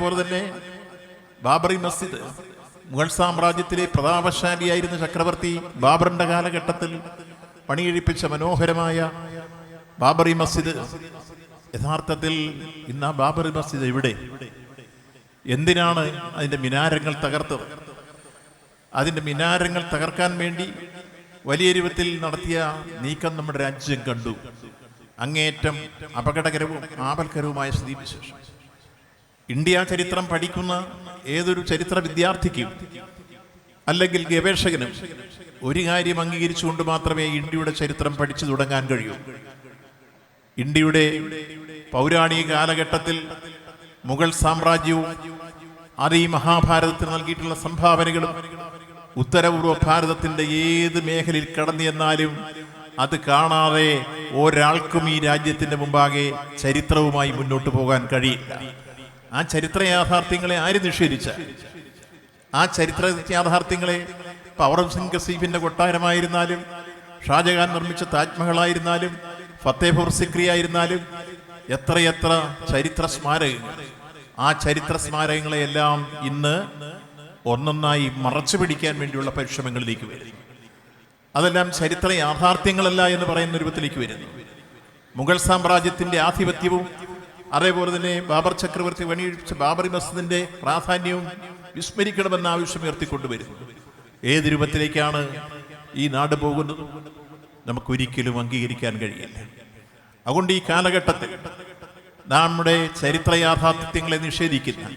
അതേപോലെ തന്നെ ബാബറി മസ്ജിദ് മുഗൾ സാമ്രാജ്യത്തിലെ പ്രതാപശാലിയായിരുന്ന ചക്രവർത്തി ബാബറിന്റെ കാലഘട്ടത്തിൽ പണിയെഴുപ്പിച്ച മനോഹരമായ ബാബറി മസ്ജിദ്. യഥാർത്ഥത്തിൽ ഇന്ന് ആ ബാബറി മസ്ജിദ് എവിടെ? എന്തിനാണ് അതിന്റെ മിനാരങ്ങൾ തകർത്തത്? അതിന്റെ മിനാരങ്ങൾ തകർക്കാൻ വേണ്ടി വലിയ രൂപത്തിൽ നടത്തിയ നീക്കം നമ്മുടെ രാജ്യം കണ്ടു. അങ്ങേയറ്റം അപകടകരവും ആപൽക്കരവുമായ സ്ഥിതിവിശേഷം ഇന്ത്യ ചരിത്രം പഠിക്കുന്ന ഏതൊരു ചരിത്ര വിദ്യാർത്ഥിക്കും അല്ലെങ്കിൽ ഗവേഷകനും ഒരു കാര്യം അംഗീകരിച്ചുകൊണ്ട് മാത്രമേ ഇന്ത്യയുടെ ചരിത്രം പഠിച്ചു തുടങ്ങാൻ കഴിയൂ. ഇന്ത്യയുടെ പൗരാണിക കാലഘട്ടത്തിൽ മുഗൾ സാമ്രാജ്യവും അത് ഈ മഹാഭാരതത്തിന് നൽകിയിട്ടുള്ള സംഭാവനകളും ഉത്തരപൂർവ ഭാരതത്തിന്റെ ഏത് മേഖലയിൽ കടന്നു എന്നാലും അത് കാണാതെ ഒരാൾക്കും ഈ രാജ്യത്തിന്റെ മുമ്പാകെ ചരിത്രവുമായി മുന്നോട്ട് പോകാൻ കഴിയില്ല. ആ ചരിത്ര യാഥാർത്ഥ്യങ്ങളെ ആര് നിഷേധിച്ച? ആ ചരിത്ര യാഥാർത്ഥ്യങ്ങളെ പവർ സിംഗ് കസീഫിന്റെ കൊട്ടാരമായിരുന്നാലും ഷാജഹാൻ നിർമ്മിച്ച താജ്മഹലായിരുന്നാലും ഫത്തേപൂർ സിക്രി ആയിരുന്നാലും എത്രയെത്ര ചരിത്ര സ്മാരകങ്ങൾ. ആ ചരിത്ര സ്മാരകങ്ങളെയെല്ലാം ഇന്ന് ഒന്നൊന്നായി മറച്ചു പിടിക്കാൻ വേണ്ടിയുള്ള പരിശ്രമങ്ങളിലേക്ക് വരുന്നു. അതെല്ലാം ചരിത്ര യാഥാർത്ഥ്യങ്ങളല്ല എന്ന് പറയുന്ന രൂപത്തിലേക്ക് വരുന്നു. മുഗൾ സാമ്രാജ്യത്തിന്റെ ആധിപത്യവും അതേപോലെ തന്നെ ബാബർ ചക്രവർത്തി പണിയിച്ച ബാബറി മസ്ജിദിന്റെ പ്രാധാന്യവും വിസ്മരിക്കണമെന്ന ആവശ്യം ഉയർത്തിക്കൊണ്ടുവരുന്നു ഏത് രൂപത്തിലേക്കാണ് ഈ നാട് പോകുന്നത്? നമുക്കൊരിക്കലും അംഗീകരിക്കാൻ കഴിയില്ല. അതുകൊണ്ട് ഈ കാലഘട്ടത്തിൽ നമ്മുടെ ചരിത്ര യാഥാർത്ഥ്യങ്ങളെ നിഷേധിക്കുന്ന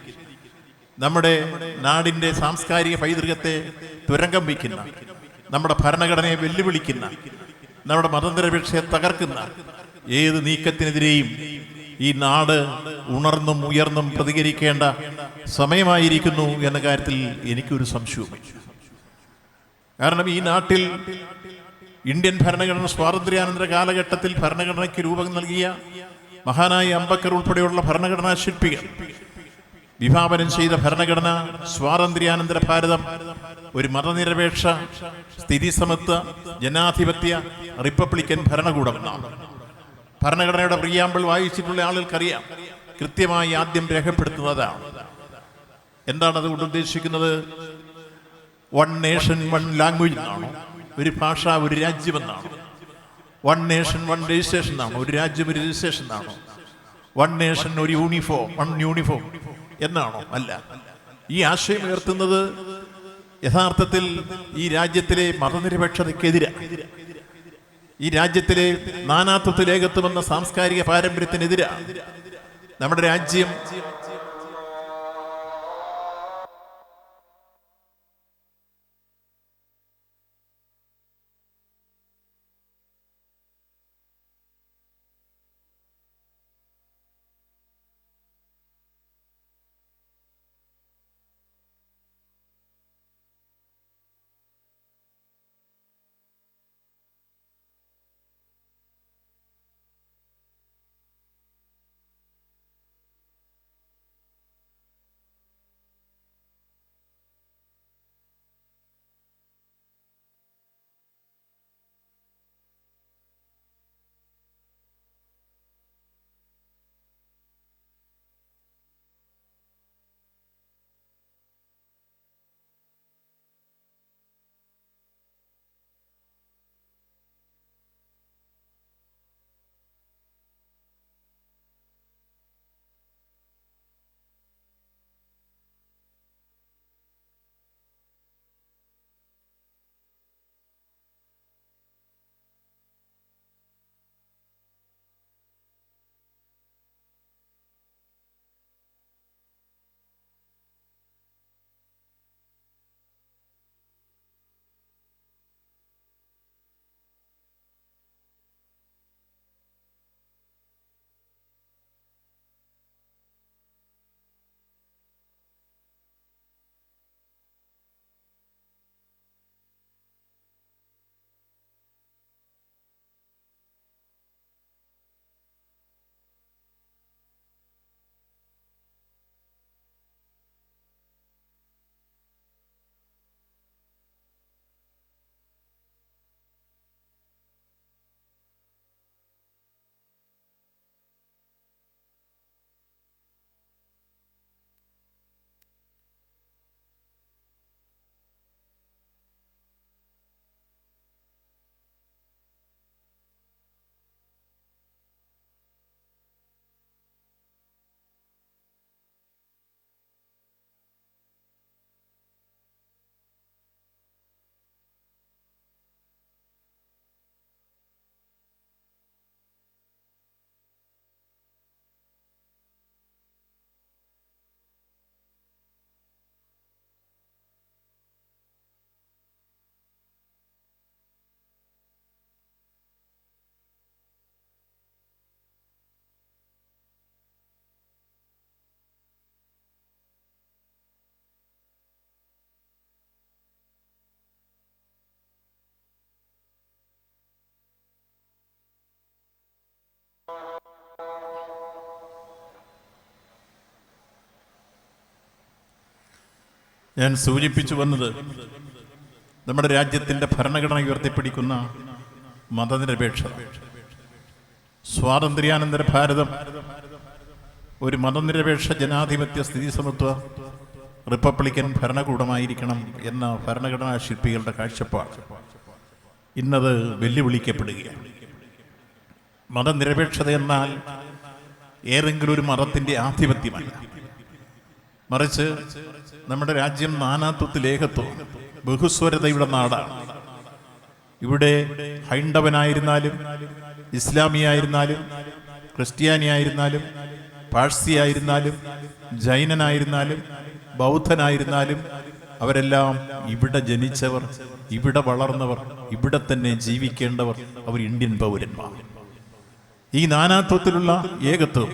നമ്മുടെ നാടിന്റെ സാംസ്കാരിക പൈതൃകത്തെ തുരങ്കം വയ്ക്കുന്ന നമ്മുടെ ഭരണഘടനയെ വെല്ലുവിളിക്കുന്ന നമ്മുടെ മതനിരപേക്ഷയെ തകർക്കുന്ന ഏത് നീക്കത്തിനെതിരെയും ഈ നാട് ഉണർന്നും ഉയർന്നും പ്രതികരിക്കേണ്ട സമയമായിരിക്കുന്നു എന്ന കാര്യത്തിൽ എനിക്കൊരു സംശയവുമില്ല. കാരണം ഈ നാട്ടിൽ ഇന്ത്യൻ ഭരണഘടന സ്വാതന്ത്ര്യാനന്തര കാലഘട്ടത്തിൽ ഭരണഘടനയ്ക്ക് രൂപം നൽകിയ മഹാനായ അംബക്കർ ഉൾപ്പെടെയുള്ള ഭരണഘടനാ ശില്പികൾ വിഭാവനം ചെയ്ത ഭരണഘടന സ്വാതന്ത്ര്യാനന്തര ഭാരതം ഒരു മതനിരപേക്ഷ സ്ഥിതി സമത്വ ജനാധിപത്യ റിപ്പബ്ലിക്കൻ ഭരണകൂടമെന്നാണ് ഭരണഘടനയുടെ പ്രിയാമ്പിൾ വായിച്ചിട്ടുള്ള ആളുകൾക്കറിയാം. കൃത്യമായി ആദ്യം രേഖപ്പെടുത്തുന്നതാണ്. എന്താണ് അതുകൊണ്ട് ഉദ്ദേശിക്കുന്നത്? വൺ നേഷൻ വൺ ലാംഗ്വേജ് എന്നാണോ? ഒരു ഭാഷ ഒരു രാജ്യം എന്നാണോ? വൺ നേഷൻ വൺ രജിസ്ട്രേഷൻ എന്നാണോ? ഒരു രാജ്യം ഒരു രജിസ്ട്രേഷൻ എന്നാണോ? വൺ നേഷൻ ഒരു യൂണിഫോം വൺ യൂണിഫോം എന്നാണോ? അല്ല. ഈ ആശയം ഉയർത്തുന്നത് യഥാർത്ഥത്തിൽ ഈ രാജ്യത്തിലെ മതനിരപേക്ഷതയ്ക്കെതിരാണ്. ഈ രാജ്യത്തിലെ നാനാത്വത്തിലേകത്തുമെന്ന സാംസ്കാരിക പാരമ്പര്യത്തിനെതിരാണ് നമ്മുടെ രാജ്യം ഞാൻ സൂചിപ്പിച്ചു വന്നത് നമ്മുടെ രാജ്യത്തിന്റെ ഭരണഘടന ഉയർത്തിപ്പിടിക്കുന്ന മതനിരപേക്ഷ സ്വാതന്ത്ര്യാനന്തര ഭാരതം ഒരു മതനിരപേക്ഷ ജനാധിപത്യ സ്ഥിതി സമത്വ റിപ്പബ്ലിക്കൻ ഭരണകൂടമായിരിക്കണം എന്ന ഭരണഘടനാ ശില്പികളുടെ കാഴ്ചപ്പാട്. ഇന്നത് വെല്ലുവിളിക്കപ്പെടുകയാണ്. മതനിരപേക്ഷത എന്നാൽ ഏതെങ്കിലും ഒരു മതത്തിന്റെ ആധിപത്യമല്ല. മറിച്ച് നമ്മുടെ രാജ്യം നാനാത്വത്തിൽ ഏകത്വം ബഹുസ്വരതയുടെ നാടാണ്. ഇവിടെ ഹൈന്ദവനായിരുന്നാലും ഇസ്ലാമിയായിരുന്നാലും ക്രിസ്ത്യാനിയായിരുന്നാലും പാഴ്സിയായിരുന്നാലും ജൈനനായിരുന്നാലും ബൗദ്ധനായിരുന്നാലും അവരെല്ലാം ഇവിടെ ജനിച്ചവർ ഇവിടെ വളർന്നവർ ഇവിടെ തന്നെ ജീവിക്കേണ്ടവർ അവർ ഇന്ത്യൻ പൗരന്മാർ. ഈ നാനാത്വത്തിലുള്ള ഏകത്വം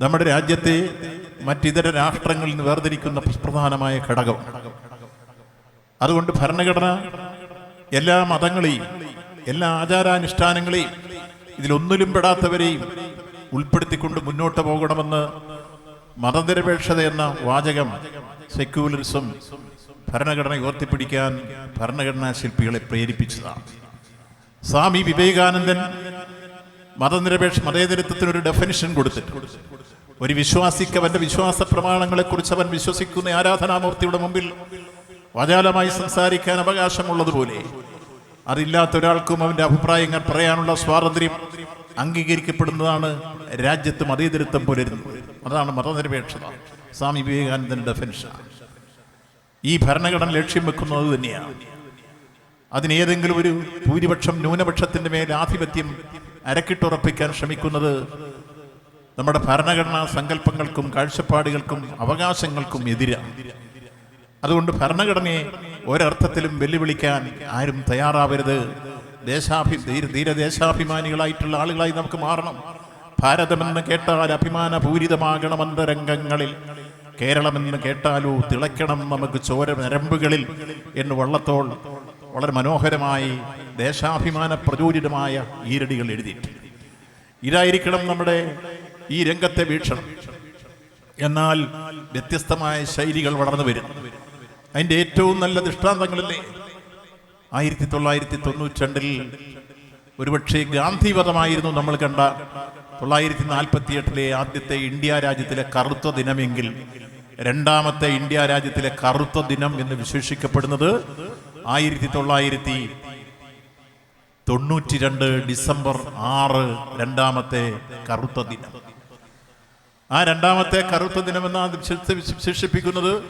നമ്മുടെ രാജ്യത്തെ മറ്റിതര രാഷ്ട്രങ്ങളിൽ നിന്ന് വേർതിരിക്കുന്ന പ്രധാനമായ ഘടകം. അതുകൊണ്ട് ഭരണഘടന എല്ലാ മതങ്ങളെയും എല്ലാ ആചാരാനുഷ്ഠാനങ്ങളെയും ഇതിലൊന്നിലും പെടാത്തവരെയും ഉൾപ്പെടുത്തിക്കൊണ്ട് മുന്നോട്ട് പോകണമെന്ന് മതനിരപേക്ഷത എന്ന വാചകം സെക്യുലറിസം ഭരണഘടന ഉയർത്തിപ്പിടിക്കാൻ ഭരണഘടനാ ശില്പികളെ പ്രേരിപ്പിച്ചതാണ്. സ്വാമി വിവേകാനന്ദൻ മതനിരപേക്ഷ മതേതരത്വത്തിന് ഒരു ഡെഫിനിഷൻ കൊടുത്തിട്ടുണ്ട് ഒരു വിശ്വാസിക്ക് അവന്റെ വിശ്വാസ പ്രമാണങ്ങളെ കുറിച്ച് അവൻ വിശ്വസിക്കുന്ന ആരാധനാമൂർത്തിയുടെ മുമ്പിൽ വചാലമായി സംസാരിക്കാൻ അവകാശമുള്ളതുപോലെ അതില്ലാത്ത ഒരാൾക്കും അവന്റെ അഭിപ്രായങ്ങൾ പറയാനുള്ള സ്വാതന്ത്ര്യം അംഗീകരിക്കപ്പെടുന്നതാണ് രാജ്യത്ത് മതേതരത്വം പുലരുന്നത്. അതാണ് മതനിരപേക്ഷത. സ്വാമി വിവേകാനന്ദന്റെ ഡെഫിനിഷൻ ഈ ഭരണഘടന ലക്ഷ്യം വെക്കുന്നത് തന്നെയാണ്. അതിനേതെങ്കിലും ഒരു ഭൂരിപക്ഷം ന്യൂനപക്ഷത്തിന്റെ മേൽ ആധിപത്യം അരക്കിട്ടുറപ്പിക്കാൻ ശ്രമിക്കുന്നത് നമ്മുടെ ഭരണഘടനാ സങ്കല്പങ്ങൾക്കും കാഴ്ചപ്പാടുകൾക്കും അവകാശങ്ങൾക്കും എതിരാണ് അതുകൊണ്ട് ഭരണഘടനയെ ഒരർത്ഥത്തിലും വെല്ലുവിളിക്കാൻ ആരും തയ്യാറാവരുത്. ദേശാഭി ധീര ധീരദേശാഭിമാനികളായിട്ടുള്ള ആളുകളായി നമുക്ക് മാറണം. ഭാരതമെന്ന് കേട്ടാൽ അഭിമാനപൂരിതമാകണമെന്ന രംഗങ്ങളിൽ കേരളമെന്ന് കേട്ടാലോ തിളയ്ക്കണം നമുക്ക് ചോര നരമ്പുകളിൽ എന്ന് വള്ളത്തോൾ വളരെ മനോഹരമായി ദേശാഭിമാന പ്രചോദിതമായ ഈരടികൾ എഴുതിയിട്ടുണ്ട്. ഇതായിരിക്കണം നമ്മുടെ ഈ രംഗത്തെ വീക്ഷണം. എന്നാൽ വ്യത്യസ്തമായ ശൈലികൾ വളർന്നു വരുന്നു. അതിന്റെ ഏറ്റവും നല്ല ദൃഷ്ടാന്തങ്ങളിലെ ആയിരത്തി തൊള്ളായിരത്തി തൊണ്ണൂറ്റി രണ്ടിൽ ഒരുപക്ഷെ ഗാന്ധിവധമായിരുന്നു നമ്മൾ കണ്ട തൊള്ളായിരത്തി നാൽപ്പത്തി എട്ടിലെ ആദ്യത്തെ ഇന്ത്യ രാജ്യത്തിലെ കറുത്ത ദിനമെങ്കിൽ രണ്ടാമത്തെ ഇന്ത്യ രാജ്യത്തിലെ കറുത്ത ദിനം എന്ന് വിശേഷിക്കപ്പെടുന്നത് ആയിരത്തി തൊള്ളായിരത്തി തൊണ്ണൂറ്റി രണ്ട് ഡിസംബർ ആറ് രണ്ടാമത്തെ കറുത്ത ദിനം. ആ രണ്ടാമത്തെ കറുത്ത ദിനമെന്ന് വിശേഷിപ്പിക്കുന്നത്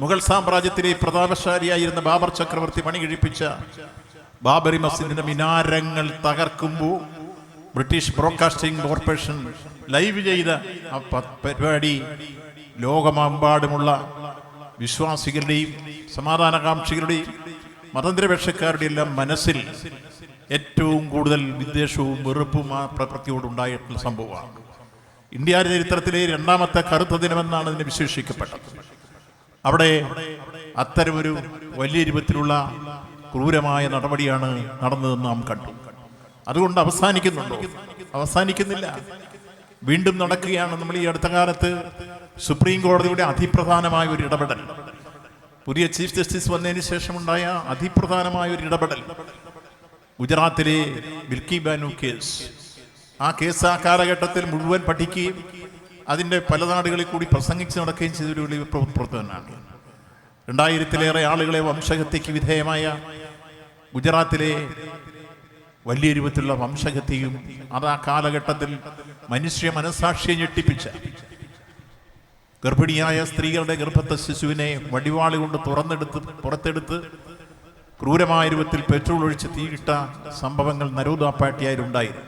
മുഗൾ സാമ്രാജ്യത്തിലെ പ്രതാപശാലിയായിരുന്ന ബാബർ ചക്രവർത്തി പണി കഴിപ്പിച്ച ബാബറി മസ്ജിദിന്റെ മിനാരങ്ങൾ തകർക്കുമ്പോൾ ബ്രിട്ടീഷ് ബ്രോഡ്കാസ്റ്റിംഗ് കോർപ്പറേഷൻ ലൈവ് ചെയ്ത ആ പരിപാടി ലോകമെമ്പാടുമുള്ള വിശ്വാസികളുടെയും സമാധാനകാംക്ഷികളുടെയും മതനിരപേക്ഷക്കാരുടെ എല്ലാം മനസ്സിൽ ഏറ്റവും കൂടുതൽ വിദ്വേഷവും വെറുപ്പും ആ പ്രവൃത്തിയോട് ഉണ്ടായിട്ടുള്ള സംഭവമാണ്. ഇന്ത്യ ചരിത്രത്തിലെ രണ്ടാമത്തെ കറുത്ത ദിനമെന്നാണ് ഇതിനെ വിശേഷിക്കപ്പെട്ടത്. അവിടെ അത്തരമൊരു വലിയ രൂപത്തിലുള്ള ക്രൂരമായ നടപടിയാണ് നടന്നതെന്ന് നാം കണ്ടു. അതുകൊണ്ട് അവസാനിക്കുന്നുണ്ടോ? അവസാനിക്കുന്നില്ല. വീണ്ടും നടക്കുകയാണ് നമ്മൾ ഈ അടുത്ത കാലത്ത് സുപ്രീം കോടതിയുടെ അതിപ്രധാനമായ ഒരു ഇടപെടൽ. പുതിയ ചീഫ് ജസ്റ്റിസ് വന്നതിന് ശേഷമുണ്ടായ അതിപ്രധാനമായ ഒരു ഇടപെടൽ. ഗുജറാത്തിലെ വിൽക്കി ബാനു കേസ്. ആ കേസ് ആ കാലഘട്ടത്തിൽ മുഴുവൻ പഠിക്കുകയും അതിന്റെ പല നാടുകളിൽ കൂടി പ്രസംഗിച്ച് നടക്കുകയും ചെയ്ത ഒരു പ്ര- പ്രവർത്തനമാണ് രണ്ടായിരത്തിലേറെ ആളുകളെ വംശഹത്യക്ക് വിധേയമായ ഗുജറാത്തിലെ വലിയ രൂപത്തിലുള്ള വംശഹത്യയും അത് ആ കാലഘട്ടത്തിൽ മനുഷ്യ മനസാക്ഷിയെ ഞെട്ടിപ്പിച്ച ഗർഭിണിയായ സ്ത്രീകളുടെ ഗർഭത്തെ ശിശുവിനെ വടിവാളി കൊണ്ട് തുറന്നെടുത്ത് പുറത്തെടുത്ത് ക്രൂരമായ രൂപത്തിൽ പെട്രോൾ ഒഴിച്ച് തീയിട്ട സംഭവങ്ങൾ നരോദാപ്പാട്ടിയായിരുണ്ടായിരുന്നു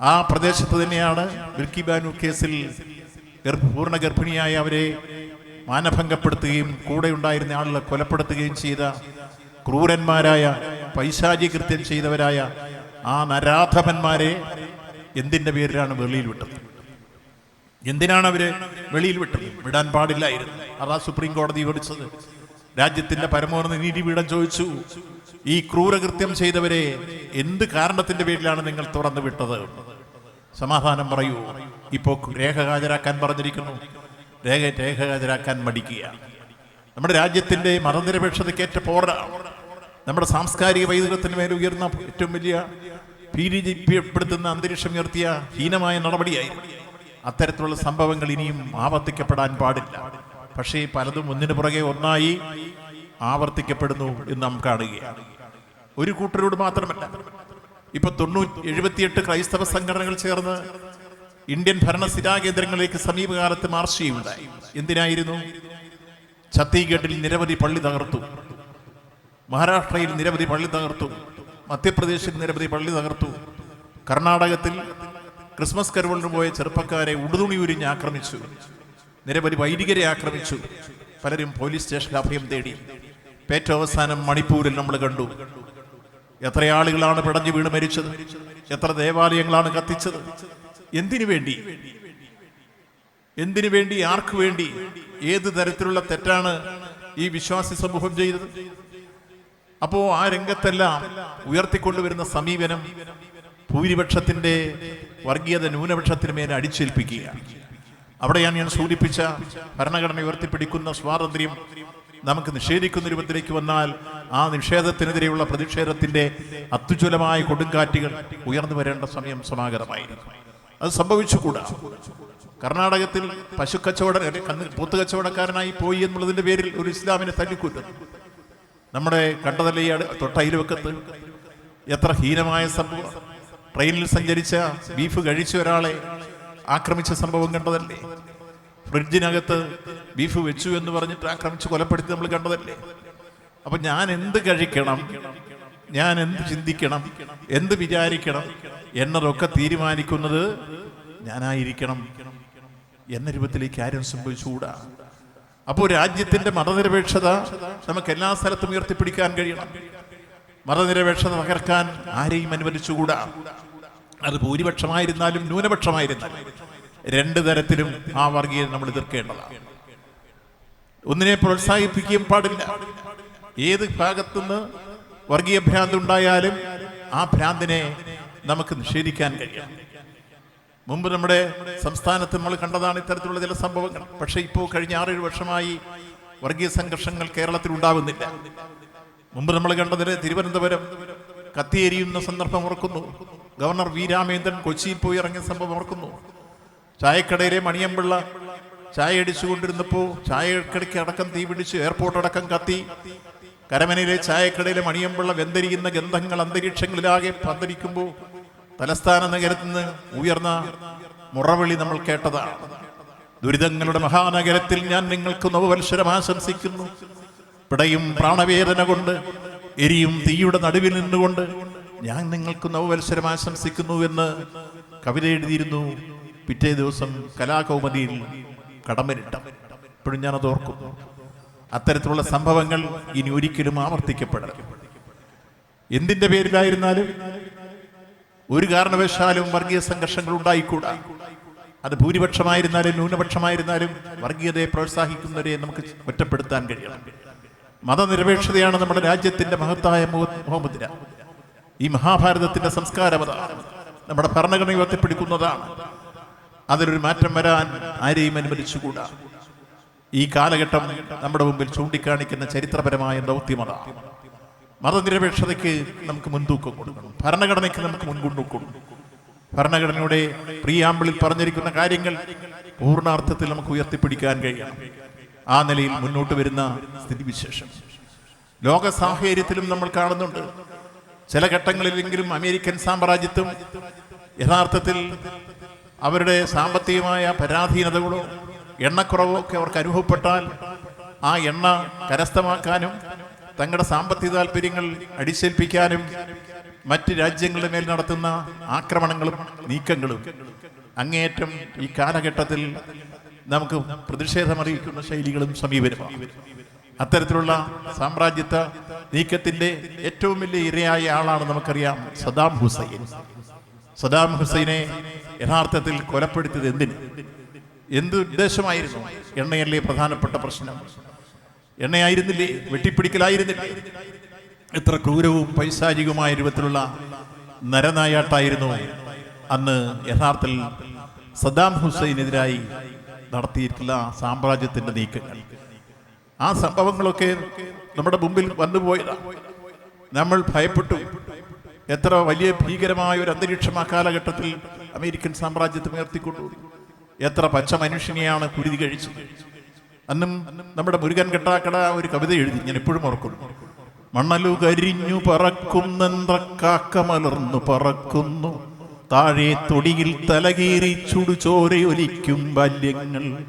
ആ പ്രദേശത്ത് തന്നെയാണ് വിൽക്കി ബാനു കേസിൽ പൂർണ ഗർഭിണിയായ അവരെ മാനഭംഗപ്പെടുത്തുകയും കൂടെ ഉണ്ടായിരുന്ന ആളുകളെ കൊലപ്പെടുത്തുകയും ചെയ്ത ക്രൂരന്മാരായ പൈശാചി കൃത്യം ചെയ്തവരായ ആ നരാധപന്മാരെ എന്തിന്റെ പേരിലാണ് വെളിയിൽ വിട്ടത്? എന്തിനാണ് അവർ വെളിയിൽ വിട്ടത്? വിടാൻ പാടില്ലായിരുന്നു. അതാ സുപ്രീം കോടതി വിളിച്ചത്. രാജ്യത്തിന്റെ പരമോന്നത നീതിപീഠം ചോദിച്ചു. ഈ ക്രൂരകൃത്യം ചെയ്തവരെ എന്ത് കാരണത്തിന്റെ പേരിലാണ് നിങ്ങൾ തുറന്നു വിട്ടത്? സമാധാനം പറയൂ. ഇപ്പോൾ രേഖ ഹാജരാക്കാൻ പറഞ്ഞിരിക്കുന്നു. രേഖ രേഖ ഹാജരാക്കാൻ മടിക്കുക. നമ്മുടെ രാജ്യത്തിന്റെ മതനിരപേക്ഷതയ്ക്കേറ്റ പോരാണ് നമ്മുടെ സാംസ്കാരിക പൈതൃകത്തിന് മേൽ ഉയർന്ന ഏറ്റവും വലിയ ഭീതിപ്പെടുത്തുന്ന അന്തരീക്ഷം ഉയർത്തിയ ഹീനമായ നടപടിയായിരുന്നു. അത്തരത്തിലുള്ള സംഭവങ്ങൾ ഇനിയും ആവർത്തിക്കപ്പെടാൻ പാടില്ല. പക്ഷേ പലതും ഒന്നിനു പുറകെ ഒന്നായി ആവർത്തിക്കപ്പെടുന്നു എന്ന് നാം കാണുകയാണ്. ഒരു കൂട്ടരോട് മാത്രമല്ല ഇപ്പൊ തൊണ്ണൂറ്റി എഴുപത്തിയെട്ട് ക്രൈസ്തവ സംഘടനകൾ ചേർന്ന് ഇന്ത്യൻ ഭരണ കേന്ദ്രങ്ങളിലേക്ക് സമീപകാലത്ത് മാർച്ച് ചെയ്യുണ്ടായി എന്തിനായിരുന്നു? ഛത്തീസ്ഗഡിൽ നിരവധി പള്ളി തകർത്തു. മഹാരാഷ്ട്രയിൽ നിരവധി പള്ളി തകർത്തു. മധ്യപ്രദേശിൽ നിരവധി പള്ളി തകർത്തു. കർണാടകത്തിൽ ക്രിസ്മസ് കരുവളിന് പോയ ചെറുപ്പക്കാരെ ഉടുതുണി ഉരിഞ്ഞ് ആക്രമിച്ചു. നിരവധി വൈദികരെ ആക്രമിച്ചു. പലരും പോലീസ് സ്റ്റേഷനിൽ അഭയം തേടി. ഏറ്റവും അവസാനം മണിപ്പൂരിൽ നമ്മൾ കണ്ടു. എത്ര ആളുകളാണ് പിടഞ്ഞു വീണ് മരിച്ചത്? എത്ര ദേവാലയങ്ങളാണ് കത്തിച്ചത്? എന്തിനു വേണ്ടി? എന്തിനു വേണ്ടി? ആർക്കു വേണ്ടി? ഏത് തരത്തിലുള്ള തെറ്റാണ് ഈ വിശ്വാസി സമൂഹം ചെയ്തത്? അപ്പോ ആ രംഗത്തെല്ലാം ഉയർത്തിക്കൊണ്ടുവരുന്ന സമീപനം ഭൂരിപക്ഷത്തിന്റെ വർഗീയത ന്യൂനപക്ഷത്തിന് മേലെ അടിച്ചേൽപ്പിക്കുകയാണ് അവിടെയാണ് ഞാൻ സൂചിപ്പിച്ച ഭരണഘടന ഉയർത്തിപ്പിടിക്കുന്ന സ്വാതന്ത്ര്യം നമുക്ക് നിഷേധിക്കുന്ന രൂപത്തിലേക്ക് വന്നാൽ ആ നിഷേധത്തിനെതിരെയുള്ള പ്രതിഷേധത്തിന്റെ അത്യുജ്വലമായ കൊടുങ്കാറ്റുകൾ ഉയർന്നു വരേണ്ട സമയം സമാഗതമായിരുന്നു അത് സംഭവിച്ചുകൂടാ. കർണാടകത്തിൽ പശുക്കച്ചവട കച്ചവട പൂത്ത് കച്ചവടക്കാരനായി പോയി എന്നുള്ളതിന്റെ പേരിൽ ഒരു ഇസ്ലാമിനെ തല്ലിക്കൂറ്റുന്നു നമ്മുടെ കണ്ടതല്ലേ തൊട്ടയിലുവക്കത്ത് എത്ര ഹീനമായ സംഭവം ട്രെയിനിൽ സഞ്ചരിച്ച ബീഫ് കഴിച്ച ഒരാളെ ആക്രമിച്ച സംഭവം കണ്ടതല്ലേ? ഫ്രിഡ്ജിനകത്ത് ബീഫ് വെച്ചു എന്ന് പറഞ്ഞിട്ട് ആക്രമിച്ച് കൊലപ്പെടുത്തി നമ്മൾ കണ്ടതല്ലേ? അപ്പൊ ഞാൻ എന്ത് കഴിക്കണം? ഞാൻ എന്ത് ചിന്തിക്കണം? എന്ത് വിചാരിക്കണം? എന്നതൊക്കെ തീരുമാനിക്കുന്നത് ഞാനായിരിക്കണം. എന്ന രൂപത്തിലേക്ക് ആരും സംഭവിച്ചുകൂടാ. അപ്പോൾ രാജ്യത്തിന്റെ മതനിരപേക്ഷത നമുക്ക് എല്ലാ സ്ഥലത്തും ഉയർത്തിപ്പിടിക്കാൻ കഴിയണം. മതനിരപേക്ഷത തകർക്കാൻ ആരെയും അനുവദിച്ചുകൂടാ. അത് ഭൂരിപക്ഷമായിരുന്നാലും ന്യൂനപക്ഷമായിരുന്നാലും രണ്ട് തരത്തിലും ആ വർഗീയത നമ്മൾ എതിർക്കേണ്ടതാണ്. ഒന്നിനെ പ്രോത്സാഹിപ്പിക്കുകയും പാടില്ല. ഏത് ഭാഗത്തുനിന്ന് വർഗീയ ഭ്രാന്ത് ഉണ്ടായാലും ആ ഭ്രാന്തിനെ നമുക്ക് നിഷേധിക്കാൻ കഴിയാം മുമ്പ് നമ്മുടെ സംസ്ഥാനത്ത് നമ്മൾ കണ്ടതാണ് ഇത്തരത്തിലുള്ള ചില സംഭവങ്ങൾ. പക്ഷെ ഇപ്പോൾ കഴിഞ്ഞ ആറേഴ് വർഷമായി വർഗീയ സംഘർഷങ്ങൾ കേരളത്തിൽ ഉണ്ടാകുന്നില്ല മുമ്പ് നമ്മൾ കണ്ടതിൽ തിരുവനന്തപുരം കത്തിയേരിയുന്ന സന്ദർഭം ഓർക്കുന്നു. ഗവർണർ വി രാമേന്ദ്രൻ കൊച്ചിയിൽ പോയി ഇറങ്ങിയ സംഭവം ഓർക്കുന്നു. ചായക്കടയിലെ മണിയമ്പിള്ള ചായ അടിച്ചുകൊണ്ടിരുന്നപ്പോൾ ചായക്കടയ്ക്ക് അടക്കം തീ പിടിച്ച് എയർപോർട്ട് അടക്കം കത്തി. കരമനയിലെ ചായക്കടയിലെ മണിയമ്പിള്ള വെന്തരിക്കുന്ന ഗന്ധങ്ങൾ അന്തരീക്ഷങ്ങളിലാകെ പന്തരിക്കുമ്പോൾ തലസ്ഥാന നഗരത്തിൽ നിന്ന് ഉയർന്ന മുറവിളി നമ്മൾ കേട്ടതാണ്. ദുരിതങ്ങളുടെ മഹാനഗരത്തിൽ ഞാൻ നിങ്ങൾക്ക് നവവത്സരം ആശംസിക്കുന്നു. പിടയും പ്രാണവേദന കൊണ്ട് എരിയും തീയുടെ നടുവിൽ നിന്നുകൊണ്ട് ഞാൻ നിങ്ങൾക്ക് നവവത്സരം ആശംസിക്കുന്നു എന്ന് കവിത എഴുതിയിരുന്നു. പിറ്റേ ദിവസം കലാകൗമുദിയിൽ കടമരിട്ട ഇപ്പോഴും ഞാനത് ഓർക്കും. അത്തരത്തിലുള്ള സംഭവങ്ങൾ ഇനി ഒരിക്കലും ആവർത്തിക്കപ്പെടരുത് എന്തിന്റെ പേരിലായിരുന്നാലും ഒരു കാരണവശാലും വർഗീയ സംഘർഷങ്ങൾ ഉണ്ടായിക്കൂടാ. അത് ഭൂരിപക്ഷമായിരുന്നാലും ന്യൂനപക്ഷമായിരുന്നാലും വർഗീയതയെ പ്രോത്സാഹിക്കുന്നവരെ നമുക്ക് ഒറ്റപ്പെടുത്താൻ കഴിയണം. മതനിരപേക്ഷതയാണ് നമ്മുടെ രാജ്യത്തിന്റെ മഹത്തായ മുഖ- മുഖമുദ്ര ഈ മഹാഭാരതത്തിന്റെ സംസ്കാരമത നമ്മുടെ ഭരണഘടന ഉയർത്തിപ്പിടിക്കുന്നതാണ്. അതിലൊരു മാറ്റം വരാൻ ആരെയും അനുവദിച്ചുകൂടാ. ഈ കാലഘട്ടം നമ്മുടെ മുമ്പിൽ ചൂണ്ടിക്കാണിക്കുന്ന ചരിത്രപരമായ ദൗത്യമത മതനിരപേക്ഷതയ്ക്ക് നമുക്ക് മുൻതൂക്കം കൊടുക്കണം. ഭരണഘടനയ്ക്ക് നമുക്ക് മുൻകൂർ കൊടുക്കണം. ഭരണഘടനയുടെ പ്രിയാമ്പിളിൽ പറഞ്ഞിരിക്കുന്ന കാര്യങ്ങൾ പൂർണാർത്ഥത്തിൽ നമുക്ക് ഉയർത്തിപ്പിടിക്കാൻ കഴിയണം. ആ നിലയിൽ മുന്നോട്ട് വരുന്ന സ്ഥിതിവിശേഷം. ലോക സാഹചര്യത്തിലും നമ്മൾ കാണുന്നുണ്ട്. ചില ഘട്ടങ്ങളിലെങ്കിലും അമേരിക്കൻ സാമ്രാജ്യത്വം യഥാർത്ഥത്തിൽ അവരുടെ സാമ്പത്തികമായ പരാധീനതകളോ എണ്ണക്കുറവോ ഒക്കെ അവർക്ക് അനുഭവപ്പെട്ടാൽ ആ എണ്ണ കരസ്ഥമാക്കാനും തങ്ങളുടെ സാമ്പത്തിക താല്പര്യങ്ങൾ അടിച്ചേൽപ്പിക്കാനും മറ്റ് രാജ്യങ്ങളുടെ മേൽ നടത്തുന്ന ആക്രമണങ്ങളും നീക്കങ്ങളും അങ്ങേയറ്റം ഈ കാലഘട്ടത്തിൽ നമുക്ക് പ്രതിഷേധമറിയിക്കുന്ന ശൈലികളും സമീപനമാണ്. അത്തരത്തിലുള്ള സാമ്രാജ്യത്വ നീക്കത്തിന്റെ ഏറ്റവും വലിയ ഇരയായ ആളാണ് നമുക്കറിയാം സദാം ഹുസൈൻ. സദാം ഹുസൈനെ യഥാർത്ഥത്തിൽ കൊലപ്പെടുത്തിയത് എന്തിന്? എന്ത് ഉദ്ദേശമായിരുന്നു എണ്ണയല്ലേ പ്രധാനപ്പെട്ട പ്രശ്നം? എണ്ണയായിരുന്നില്ലേ? വെട്ടിപ്പിടിക്കലായിരുന്നില്ലേ? എത്ര ക്രൂരവും പൈശാചികവുമായ രൂപത്തിലുള്ള നരനായാട്ടായിരുന്നു അന്ന് യഥാർത്ഥത്തിൽ സദ്ദാം ഹുസൈനെതിരായി നടത്തിയിട്ടുള്ള സാമ്രാജ്യത്തിന്റെ നീക്കങ്ങൾ. ആ സംഭവങ്ങളൊക്കെ നമ്മുടെ മുമ്പിൽ വന്നുപോയതാ നമ്മൾ ഭയപ്പെട്ടു. എത്ര വലിയ ഭീകരമായ ഒരു അന്തരീക്ഷം ആ കാലഘട്ടത്തിൽ അമേരിക്കൻ സാമ്രാജ്യത്തെ ഉയർത്തിക്കൊണ്ടു. എത്ര പച്ച മനുഷ്യനെയാണ് കുരുതി കഴിച്ചത്. അന്നും നമ്മുടെ മുരുകൻ കെട്ടാക്കട ഒരു കവിത എഴുതി. ഞാൻ എപ്പോഴും ഓർക്കുന്നു. മണ്ണലു കരിഞ്ഞു പറക്കുന്നന്ത്രക്കാക്കമലർന്നു കാക്ക മലർന്നു പറക്കുന്നു. താഴെ തൊടിയിൽ തലകീറി ചുടുചോരയൊലിക്കും ബാല്യങ്ങൾ.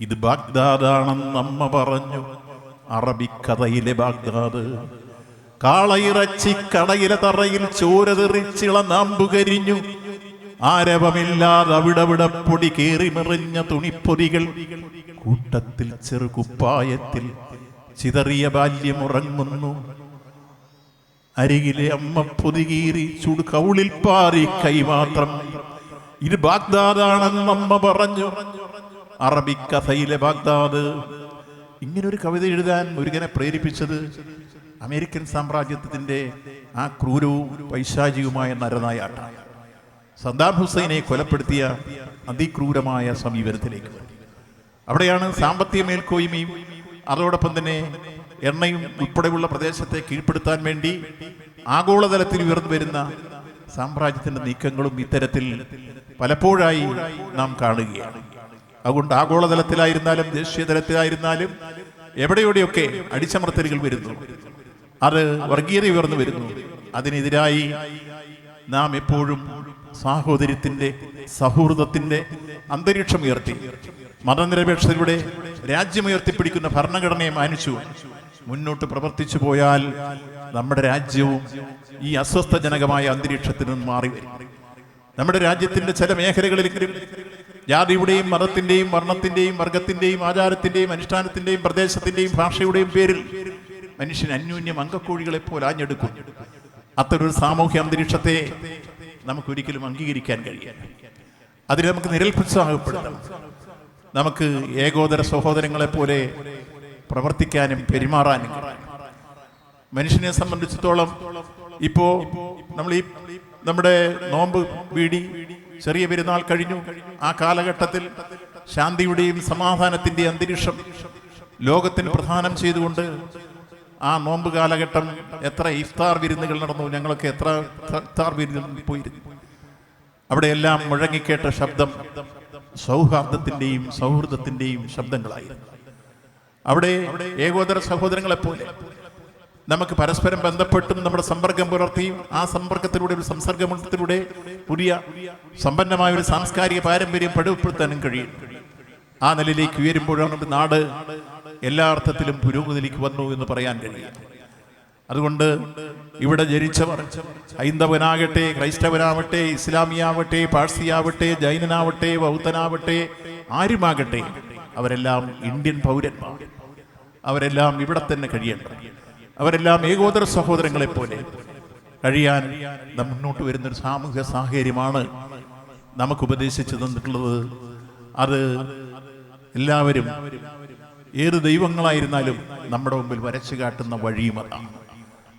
ഇത് ബാഗ്ദാദാണെന്ന് അമ്മ പറഞ്ഞു. അറബിക്കഥയിലെ ബാഗ്ദാദ്. കാളയിറച്ചി കടയിലെ തറയിൽ ചോര തെറിച്ചിള നാമ്പു കരിഞ്ഞു. ആരവമില്ലാതെ അവിടവിടെ പൊടി കീറി മെറിഞ്ഞ തുണിപ്പൊതികൾ. കൂട്ടത്തിൽ ചെറുകുപ്പായത്തിൽ ചിതറിയ ബാല്യമുറങ്ങുന്നു അരികിലെ അമ്മ പൊതികീറി ചുടു കൗളിൽ പാറി കൈമാത്രം. ഇത് ബാഗ്ദാദാണെന്ന് അമ്മ പറഞ്ഞു. അറബിക്കഥയിലെ ബാഗ്ദാദ്. ഇങ്ങനൊരു കവിത എഴുതാൻ മുരുകനെ പ്രേരിപ്പിച്ചത് അമേരിക്കൻ സാമ്രാജ്യത്തിന്റെ ആ ക്രൂരവും പൈശാചികവുമായ നരനായാട്ട സദ്ദാം ഹുസൈനെ കൊലപ്പെടുത്തിയ അതിക്രൂരമായ സമീപനത്തിലേക്ക്. അവിടെയാണ് സാമ്പത്തിക മേൽക്കോയ്മയും അതോടൊപ്പം തന്നെ എണ്ണയും ഉൾപ്പെടെയുള്ള പ്രദേശത്തെ കീഴ്പ്പെടുത്താൻ വേണ്ടി ആഗോളതലത്തിൽ ഉയർന്നു വരുന്ന സാമ്രാജ്യത്തിന്റെ നീക്കങ്ങളും ഇത്തരത്തിൽ പലപ്പോഴായി നാം കാണുകയാണ്. അതുകൊണ്ട് ആഗോളതലത്തിലായിരുന്നാലും ദേശീയ തലത്തിലായിരുന്നാലും എവിടെയോടെയൊക്കെ അടിച്ചമർത്തലുകൾ വരുന്നു. അത് വർഗീയത ഉയർന്നു വരുന്നു. അതിനെതിരായി നാം എപ്പോഴും സാഹോദര്യത്തിന്റെ സൗഹൃദത്തിന്റെ അന്തരീക്ഷം ഉയർത്തി. മതനിരപേക്ഷതയുടെ രാജ്യമുയർത്തിപ്പിടിക്കുന്ന ഭരണഘടനയെ മാനിച്ചു. മുന്നോട്ട് പ്രവർത്തിച്ചു പോയാൽ നമ്മുടെ രാജ്യവും ഈ അസ്വസ്ഥജനകമായ അന്തരീക്ഷത്തിൽ നിന്ന് മാറി വരും. നമ്മുടെ രാജ്യത്തിന്റെ ചില മേഖലകളിലെങ്കിലും ജാതിയുടെയും മതത്തിന്റെയും വർണത്തിന്റെയും വർഗത്തിന്റെയും ആചാരത്തിന്റെയും അനുഷ്ഠാനത്തിന്റെയും പ്രദേശത്തിന്റെയും ഭാഷയുടെയും പേരിൽ മനുഷ്യൻ അന്യോന്യം അംഗക്കോഴികളെ പോലെ ആഞ്ഞെടുക്കും. അത്തരൊരു സാമൂഹ്യ അന്തരീക്ഷത്തെ നമുക്ക് ഒരിക്കലും അംഗീകരിക്കാൻ കഴിയും അതിൽ നമുക്ക് നിരൽപ്രോത്സാഹപ്പെടുത്താം. നമുക്ക് ഏകോദര സഹോദരങ്ങളെ പോലെ പ്രവർത്തിക്കാനും പെരുമാറാനും മനുഷ്യനെ സംബന്ധിച്ചിടത്തോളം ഇപ്പോ നമ്മൾ ഈ നമ്മുടെ നോമ്പ് വീടി ചെറിയ പെരുന്നാൾ കഴിഞ്ഞു. ആ കാലഘട്ടത്തിൽ ശാന്തിയുടെയും സമാധാനത്തിന്റെയും അന്തരീക്ഷം ലോകത്തിന് പ്രധാനം ചെയ്തുകൊണ്ട് ആ നോമ്പ് കാലഘട്ടം എത്ര ഇഫ്താർ വിരുന്നുകൾ നടന്നു ഞങ്ങളൊക്കെ എത്ര ഇഫ്താർ വിരുന്നിൽ പോയിരുന്നു. അവിടെയെല്ലാം മുഴങ്ങിക്കേട്ട ശബ്ദം സൗഹാർദ്ദത്തിന്റെയും സൗഹൃദത്തിന്റെയും ശബ്ദങ്ങളായിരുന്നു. അവിടെ ഏകോദര സഹോദരങ്ങളെ പോലെ നമുക്ക് പരസ്പരം ബന്ധപ്പെട്ടും നമ്മുടെ സമ്പർക്കം പുലർത്തിയും ആ സമ്പർക്കത്തിലൂടെ ഒരു സംസർഗത്തിലൂടെ പുതിയ സമ്പന്നമായ ഒരു സാംസ്കാരിക പാരമ്പര്യം പടുപ്പെടുത്താനും കഴിയും. ആ നിലയിലേക്ക് ഉയരുമ്പോഴാണ് നമ്മുടെ നാട് എല്ലാ അർത്ഥത്തിലും പുരോഗതിയിലേക്ക് വന്നു എന്ന് പറയാൻ കഴിയും. അതുകൊണ്ട് ഇവിടെ ജനിച്ചവർ ഹൈന്ദവനാകട്ടെ ക്രൈസ്തവനാവട്ടെ ഇസ്ലാമിയാവട്ടെ പാഴ്സിയാവട്ടെ ജൈനനാവട്ടെ ബൗദ്ധനാവട്ടെ ആരുമാകട്ടെ അവരെല്ലാം ഇന്ത്യൻ പൗരന്മാർ. അവരെല്ലാം ഇവിടെ തന്നെ കഴിയേണ്ടത് അവരെല്ലാം ഏകോദര സഹോദരങ്ങളെ പോലെ കഴിയാൻ മുന്നോട്ട് വരുന്ന ഒരു സാമൂഹ്യ സാഹചര്യമാണ് നമുക്ക് ഉപദേശിച്ചു തന്നിട്ടുള്ളത് അത് എല്ലാവരും ഏത് ദൈവങ്ങളായിരുന്നാലും നമ്മുടെ മുമ്പിൽ വരച്ചു കാട്ടുന്ന വഴിയും അതാണ്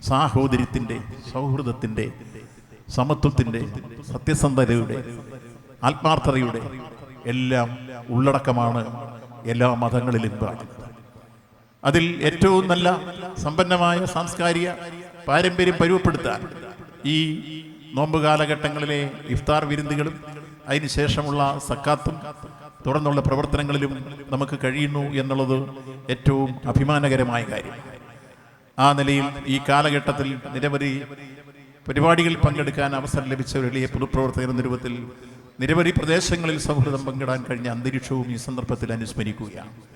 സാഹോദര്യത്തിന്റെ സൗഹൃദത്തിന്റെ സമത്വത്തിന്റെ സത്യസന്ധതയുടെ ആത്മാർത്ഥതയുടെ എല്ലാം ഉള്ളടക്കമാണ് എല്ലാ മതങ്ങളിലും കാണുന്നത് അതിൽ ഏറ്റവും നല്ല സമ്പന്നമായ സാംസ്കാരിക പാരമ്പര്യം പരുവപ്പെടുത്താൻ ഈ നോമ്പ് കാലഘട്ടങ്ങളിലെ ഇഫ്താർ വിരുന്നുകളും അതിനുശേഷമുള്ള സക്കാത്തും തുടർന്നുള്ള പ്രവർത്തനങ്ങളിലും നമുക്ക് കഴിയുന്നു എന്നുള്ളത് ഏറ്റവും അഭിമാനകരമായ കാര്യം. ആ നിലയിൽ ഈ കാലഘട്ടത്തിൽ നിരവധി പരിപാടികളിൽ പങ്കെടുക്കാൻ അവസരം ലഭിച്ച ഒരു പൊതുപ്രവർത്തകർ എന്ന രൂപത്തിൽ നിരവധി പ്രദേശങ്ങളിൽ സൗഹൃദം പങ്കിടാൻ കഴിഞ്ഞ അന്തരീക്ഷവും ഈ സന്ദർഭത്തിൽ അനുസ്മരിക്കുകയാണ്.